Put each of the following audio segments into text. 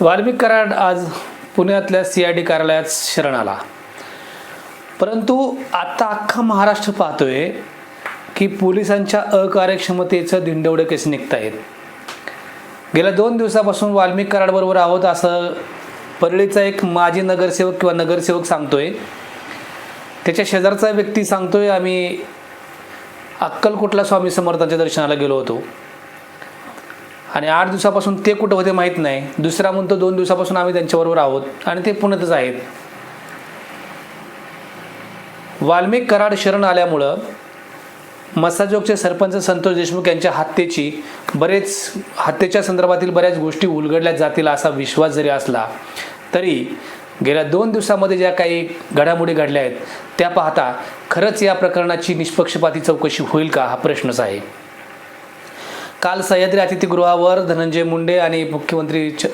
वाल्मिक कराड आज पुण्यातल्या C I D कार्यालयात शरण आला. परंतु आता अख्खा महाराष्ट्र पाहतोय की पोलिसांच्या अकार्यक्षमतेचं दिंडवडे कसे निघत आहेत गेल्या दोन दिवसापासून वाल्मिक कराडबरोबर आहोत असं परळीचा एक माजी नगरसेवक किंवा नगरसेवक सांगतोय. त्याच्या शेजारचा व्यक्ती सांगतोय आम्ही अक्कलकोटला स्वामी समर्थांच्या दर्शनाला गेलो होतो. आणि आठ दिवसापासून ते कुठं होते माहीत नाही. दुसरा म्हणतो दोन दिवसापासून आम्ही त्यांच्याबरोबर आहोत आणि ते पुण्यातच आहेत. वाल्मिक कराड शरण आल्यामुळं मसाजोगचे सरपंच संतोष देशमुख यांच्या हत्येची बरेच हत्येच्या संदर्भातील बऱ्याच गोष्टी उलगडल्या जातील असा विश्वास जरी असला तरी गेल्या दोन दिवसामध्ये ज्या काही घडामोडी घडल्या आहेत त्या पाहता खरंच या प्रकरणाची निष्पक्षपाती चौकशी होईल का? हा प्रश्नच आहे. काल सह्याद्री अतिथीगृहावर धनंजय मुंडे आणि मुख्यमंत्री च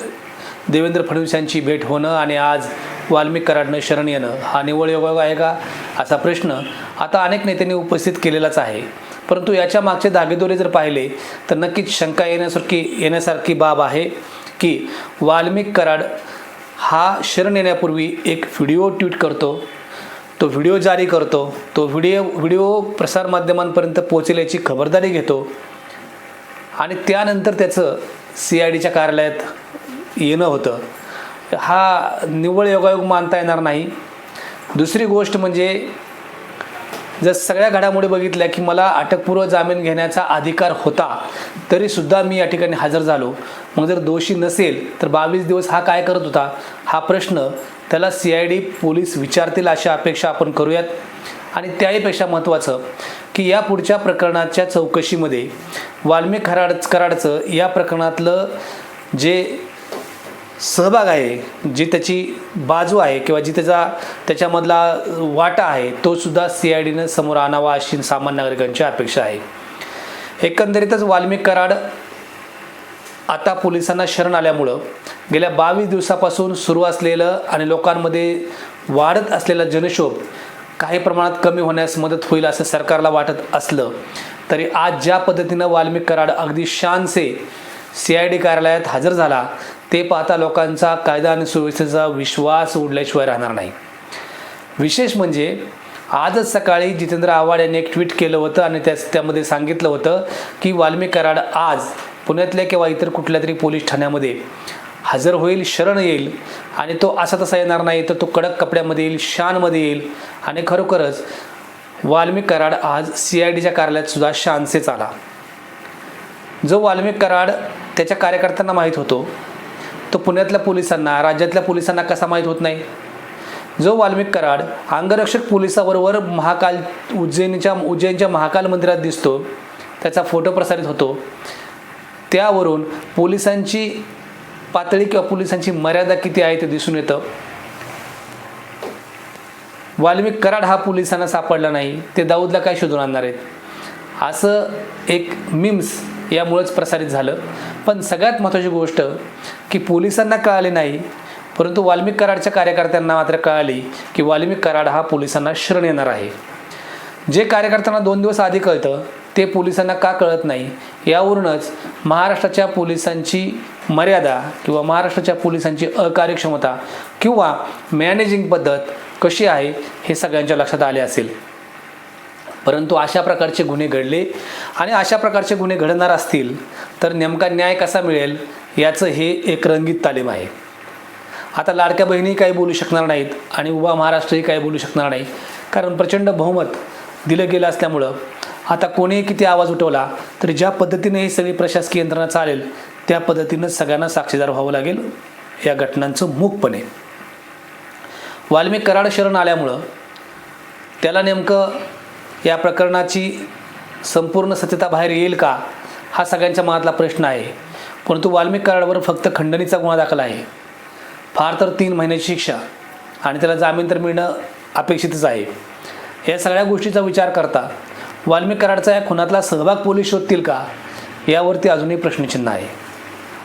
देवेंद्र फडणवीस यांची भेट होणं आणि आज वाल्मिक कराडनं शरण येणं हा निव्वळ योगायोग आहे का? असा प्रश्न आता अनेक नेत्यांनी उपस्थित केलेलाच आहे. परंतु याच्या मागचे धागेदोरे जर पाहिले तर नक्कीच शंका येण्यासारखी येण्यासारखी बाब आहे की वाल्मिक कराड हा शरण येण्यापूर्वी एक व्हिडिओ ट्विट करतो तो व्हिडिओ जारी करतो तो व्हिडिओ व्हिडिओ प्रसारमाध्यमांपर्यंत पोहोचेल याची खबरदारी घेतो आणि त्यानंतर त्याचं सी आय डीच्या कार्यालयात येणं होतं. हा निव्वळ योगायोग मानता येणार नाही. दुसरी गोष्ट म्हणजे जर सगळ्या घडामोडी बघितल्या की मला अटकपूर्व जामीन घेण्याचा अधिकार होता तरीसुद्धा मी या ठिकाणी हजर झालो. मग जर दोषी नसेल तर बावीस दिवस हा काय करत होता? हा प्रश्न त्याला सी आय डी पोलीस विचारतील अशा अपेक्षा आपण करूयात. आणि त्याहीपेक्षा महत्त्वाचं की या पुढच्या प्रकरणाच्या चौकशीमध्ये वाल्मिक खराड कराडचं या प्रकरणातलं जे सहभाग आहे जी त्याची बाजू आहे किंवा जी त्याचा त्याच्यामधला वाटा आहे तो सुद्धा सी आय डीनं समोर आणावा अशी सामान्य नागरिकांची अपेक्षा आहे. एकंदरीतच वाल्मिक कराड आता पोलिसांना शरण आल्यामुळं गेल्या बावीस दिवसापासून सुरू असलेलं आणि लोकांमध्ये वाढत असलेला जनशोभ काही प्रमाणात कमी होण्यास मदत होईल असं सरकारला वाटत असलं तरी आज ज्या पद्धतीनं वाल्मिक कराड अगदी शानसे सी आय डी कार्यालयात हजर झाला ते पाहता लोकांचा कायदा आणि सुव्यवस्थेचा विश्वास उडल्याशिवाय राहणार नाही. विशेष म्हणजे आजच सकाळी जितेंद्र आव्हाड यांनी एक ट्विट केलं होतं आणि त्याच त्यामध्ये सांगितलं होतं की वाल्मिक कराड आज पुण्यातल्या किंवा इतर कुठल्या तरी पोलीस ठाण्यामध्ये हजर होईल शरण येईल आणि तो असा तसा येणार नाही तर तो कडक कपड्यामध्ये येईल शानमध्ये येईल. आणि खरोखरच वाल्मिक कराड आज सी आय डीच्या कार्यालयात सुद्धा शानसेच आला. जो वाल्मिक कराड त्याच्या कार्यकर्त्यांना माहीत होतो तो पुण्यातल्या पोलिसांना राज्यातल्या पोलिसांना कसा माहीत होत नाही? जो वाल्मिक कराड अंगरक्षक पोलिसाबरोबर महाकाल उज्जैनीच्या उज्जैनच्या महाकाल मंदिरात दिसतो त्याचा फोटो प्रसारित होतो त्यावरून पोलिसांची पातळी किंवा पोलिसांची मर्यादा किती आहे ते दिसून येतं. वाल्मिक कराड हा पोलिसांना सापडला नाही ते दाऊदला काय शोधून आणणार आहेत? असं एक मिम्स यामुळंच प्रसारित झालं. पण सगळ्यात महत्त्वाची गोष्ट की पोलिसांना कळाले नाही परंतु वाल्मिक कराडच्या कार्यकर्त्यांना मात्र कळाली की वाल्मिक कराड हा पोलिसांना शरण येणार आहे. जे कार्यकर्त्यांना दोन दिवस आधी कळतं ते पोलिसांना का कळत नाही? यावरूनच महाराष्ट्राच्या पोलिसांची मर्यादा किंवा महाराष्ट्राच्या पोलिसांची अकार्यक्षमता किंवा मॅनेजिंग पद्धत कशी आहे हे सगळ्यांच्या लक्षात आले असेल. परंतु अशा प्रकारचे गुन्हे घडले आणि अशा प्रकारचे गुन्हे घडणार असतील तर नेमका न्याय कसा मिळेल याचं हे एक रंगीत तालीम आहे. आता लाडक्या बहिणी काही बोलू शकणार नाहीत आणि उभा महाराष्ट्रही काही बोलू शकणार नाही कारण प्रचंड बहुमत दिलं गेलं असल्यामुळं आता कोणीही किती आवाज उठवला तरी ज्या पद्धतीने ही सगळी प्रशासकीय यंत्रणा चालेल त्या पद्धतीनं सगळ्यांना साक्षीदार व्हावं लागेल या घटनांचं मूकपणे. वाल्मिक कराड शरण आल्यामुळं त्याला नेमकं या प्रकरणाची संपूर्ण सत्यता बाहेर येईल का हा सगळ्यांच्या मनातला प्रश्न आहे. परंतु वाल्मिक कराडवर फक्त खंडणीचा गुन्हा दाखल आहे. फार तर तीन महिन्याची शिक्षा आणि त्याला जामीन तर मिळणं अपेक्षितच आहे. या सगळ्या गोष्टीचा विचार करता वाल्मिक कराडचा या खुनातला सहभाग पोलीस शोधतील का यावरती अजूनही प्रश्नचिन्ह आहे.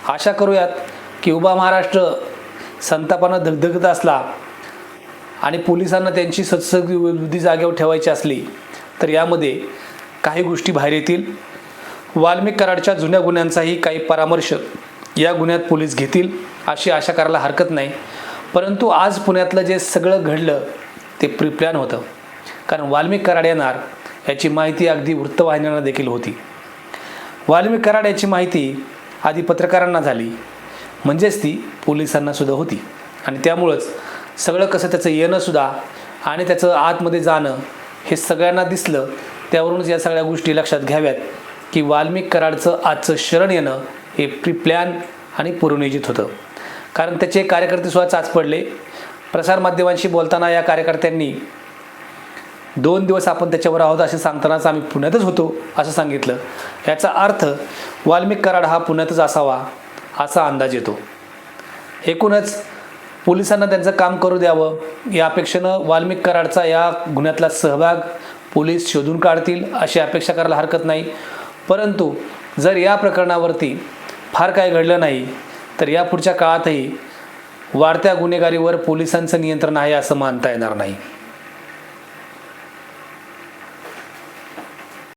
आशा करूयात की उभा महाराष्ट्र संतापानं धगधगत असला आणि पोलिसांना त्यांची सत्सग बुद्धी जागेवर ठेवायची असली तर यामध्ये काही गोष्टी बाहेर येतील. वाल्मिक कराडच्या जुन्या गुन्ह्यांचाही काही परामर्श या गुन्ह्यात पोलीस घेतील अशी आशा करायला हरकत नाही. परंतु आज पुण्यातलं जे सगळं घडलं ते प्रिप्लॅन होतं. कारण वाल्मिक कराड येणार याची माहिती अगदी वृत्तवाहिन्यांना देखील होती. वाल्मिक कराड याची माहिती आधी पत्रकारांना झाली. म्हणजेच ती पोलिसांना सुद्धा होती. आणि त्यामुळंच सगळं कसं त्याचं येणंसुद्धा आणि त्याचं आतमध्ये जाणं हे सगळ्यांना दिसलं. त्यावरूनच या सगळ्या गोष्टी लक्षात घ्याव्यात की वाल्मिक कराडचं आजचं शरण येणं हे प्री प्लॅन आणि पूर्वनियोजित होतं. कारण त्याचे कार्यकर्ते सुद्धा चाच पडले. प्रसारमाध्यमांशी बोलताना या कार्यकर्त्यांनी दोन दिवस आपण त्याच्यावर आहोत असे सांगतानाच आम्ही पुण्यातच होतो असं सांगितलं. याचा अर्थ वाल्मिक कराड हा पुण्यातच असावा असा अंदाज येतो. एकूणच पोलिसांना त्यांचं काम करू द्यावं. या अपेक्षेनं वाल्मिक कराडचा या गुन्ह्यातला सहभाग पोलीस शोधून काढतील अशी अपेक्षा करायला हरकत नाही. परंतु जर या प्रकरणावरती फार काय घडलं नाही तर या पुढच्या काळातही वाढत्या गुन्हेगारीवर पोलिसांचं नियंत्रण आहे असं मानता येणार नाही.